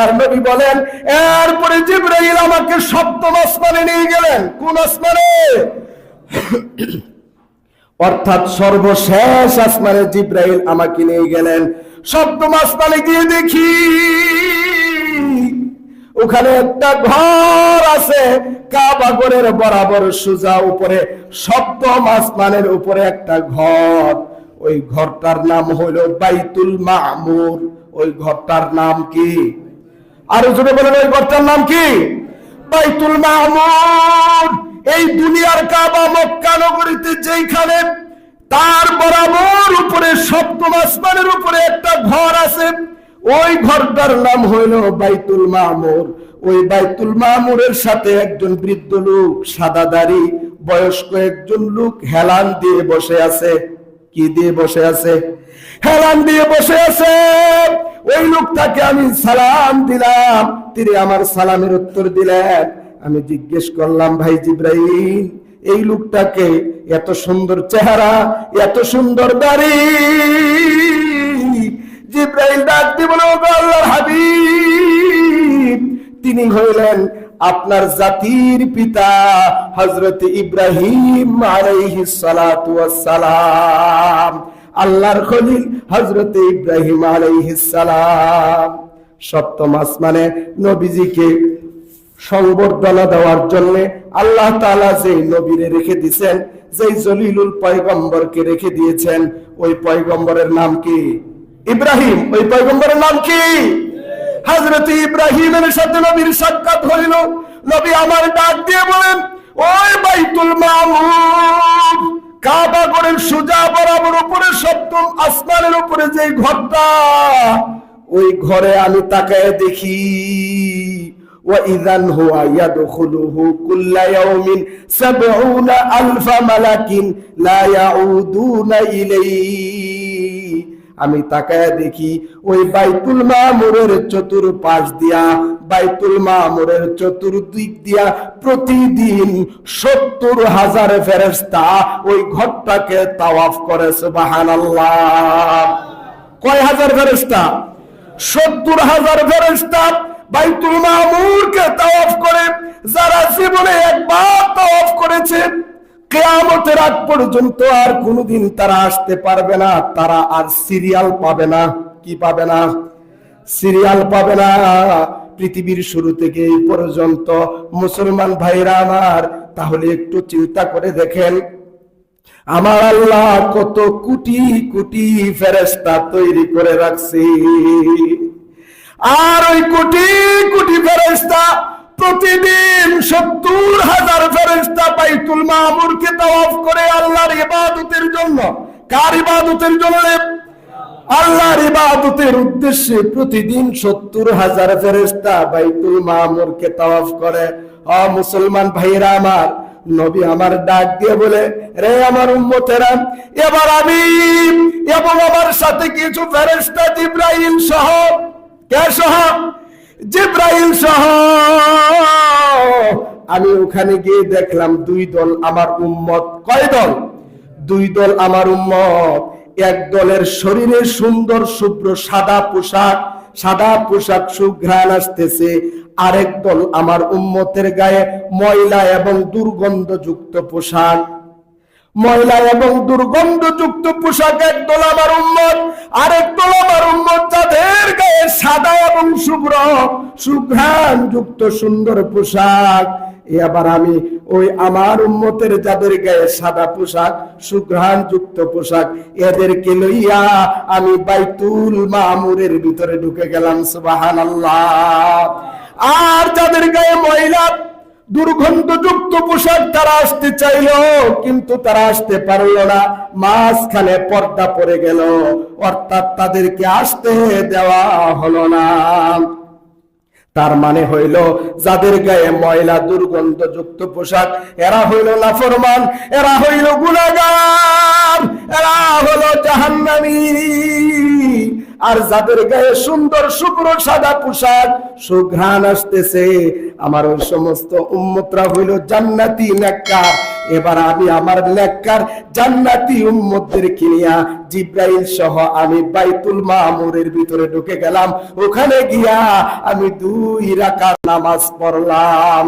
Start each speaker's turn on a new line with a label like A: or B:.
A: আল্লাহর নবী বলেন, এরপরে জিব্রাইল আমাকে সপ্তম আসমানে নিয়ে গেলেন। কোন আসমানে? অর্থাৎ সর্বশেষ আসমানে জিব্রাইল আমাকে নিয়ে গেলেন। সপ্তম আসমানে গিয়ে দেখি, ওখানে একটা ঘর আছে কাবাগরের বরাবর সোজা উপরে, সপ্তম আসমানের উপরে একটা ঘর। ওই ঘরটার নাম হলো বাইতুল মামুর। ওই ঘরটার নাম কি? আরও জোরে বলেন, ওই ঘরটার নাম কি? বাইতুল মামুর এই দুনিয়ার কাবা মক্কা নগরীতে যেখানে তার বরাবর উপরে সপ্তম আসমানের উপরে একটা ঘর আছে, ওই ঘরটার নাম হইল বাইতুল মামুর ওই বাইতুল মামুরের সাথে একজন বৃদ্ধ লোক, সাদা দাড়ি, বয়স্ক একজন লোক, হেলান দিয়ে বসে আছে। কি দিয়ে বসে আছে? হেলান দিয়ে বসে আছে। ওই লোকটাকে আমি সালাম দিলাম। তিনি আমার সালামের উত্তর দিলেন। আমি জিজ্ঞেস করলাম, ভাই জিব্রাহিম এই লোকটাকে এত সুন্দর চেহারা, এত সুন্দর দাড়ি, জিব্রাইল ডাক "ওগো আল্লাহর হাবিব। তিনি হইলেন আপনার জাতির পিতা হযরত ইব্রাহিম আলাইহিস সালাম। আল্লাহর খলিল হযরত ইব্রাহিম আলাইহিস সালাম। সপ্তম আসমানে নবীজিকে সংবর্ধনা দেওয়ার জন্য আল্লাহ তাআলা যে নবীরে রেখে দিয়েছেন যেই জলিলুল পয়গম্বরকে রেখে দিয়েছেন, ওই পয়গম্বরের নাম কি? ইব্রাহিম। ওই পয়গম্বরের নাম কি? হযরত ইব্রাহিমের সাথে নবীর সাক্ষাৎ হইল। নবী আমার ডাক দিয়ে বলেন, ওই বাইতুল মামুর কাবা করে সোজা সপ্তম আসমানের উপরে যে ঘরটা ওই ঘরে আমি তাকায় দেখি وإذا هو يدخله كل يوم سبعون ألف ملك لا يعودون إليه আমি তাকায় দেখি ওই বাইতুল মামুরের চতুর্পাশ দিয়া, বাইতুল মা মামুরের চতুর্দিক দিয়া প্রতিদিন সত্তর হাজার ফেরেস্তা ওই ঘরটাকে তাওয়াফ করে, সুবহানাল্লাহ। কয় হাজার ফেরেস্তা সত্তর হাজার ফেরেস্তা বাইতুল মামুরকে তাওয়াফ করে, যারা জীবনে একবার তাওয়াফ করেছে কেয়ামতের আগ পর্যন্ত আর কোনোদিন তারা আসতে পারবে না, তারা আর সিরিয়াল পাবে না। কি পাবে না? সিরিয়াল পাবে না। পৃথিবীর শুরু থেকে এই পর্যন্ত মুসলমান ভাইরা আমার, তাহলে একটু চিন্তা করে দেখেন। আমার আল্লাহ কত কোটি কোটি ফেরেস্তা তৈরি করে রাখছি। আর ওই কোটি কোটি ফেরেস্তা প্রতিদিন সত্তর হাজার ফেরেস্তা বাইতুল মামুরকে তাওয়াফ করে আল্লাহর ইবাদতের জন্য। কার ইবাদতের জন্য? আল্লাহর ইবাদতের উদ্দেশ্যে প্রতিদিন সত্তর হাজার ফেরেস্তা বাইতুল তাওয়াফ করে। অ মুসলমান ভাইরা আমার, নবী আমার ডাক দিয়ে বলে, রে আমার উম্মতেরা, এবার আমি এবং আমার সাথে কিছু ফেরেস্তা জিব্রাইল সহ। কে সহ? জিব্রাইল সহ। আমি ওখানে গিয়ে দেখলাম দুই দল আমার উম্মত। কয় দল? দুই দল আমার উম্মত। এক দলের শরীরে সুন্দর শুভ্র সাদা পোশাক সাদা পোশাক সুঘ্রাণ আসতেছে। আরেক দল আমার উম্মতের গায়ে ময়লা এবং দুর্গন্ধযুক্ত পোশাক। ময়লা এবং দুর্গন্ধযুক্ত পোশাক একদল আমার উম্মত, আরেক দল আমার উম্মত যাদের গায়ে সাদা এবং শুভ্র সুঘ্রাণ যুক্ত সুন্দর পোশাক। এবার আমি ওই আমার উম্মতের যাদের গায়ে সাদা পোশাক সুঘ্রাণ যুক্ত পোশাক, এদেরকে লইয়া আমি বাইতুল মামুরের ভিতরে ঢুকে গেলাম, সুবহানাল্লাহ। আর যাদের গায়ে ময়লা, দুর্গন্ধযুক্ত পোশাক তারা আসতে চাইল, কিন্তু তারা আসতে পারল না। মাঝখানে পর্দা পড়ে গেল, অর্থাৎ তাদেরকে আসতে দেওয়া হলো না। তার মানে হইল, যাদের গায়ে ময়লা দুর্গন্ধযুক্ত পোশাক, এরা হইল নাফরমান, এরা হইল গুণাগার এরা হলো জাহান্নামী। আর যাদের গায়ে সুন্দর শুভ্র সাদা পোশাক, সুঘ্রাণ আসতেছে। আমার ওই সমস্ত উম্মতরা হইল জান্নাতি নেককার। এবার আমি আমার লেখার জান্নাতি উম্মতদের কিনিয়া জিব্রাইল সহ আমি বাইতুল মামুরের ভিতরে ঢুকে গেলাম। ওখানে গিয়া আমি দুই রাকাত নামাজ পড়লাম।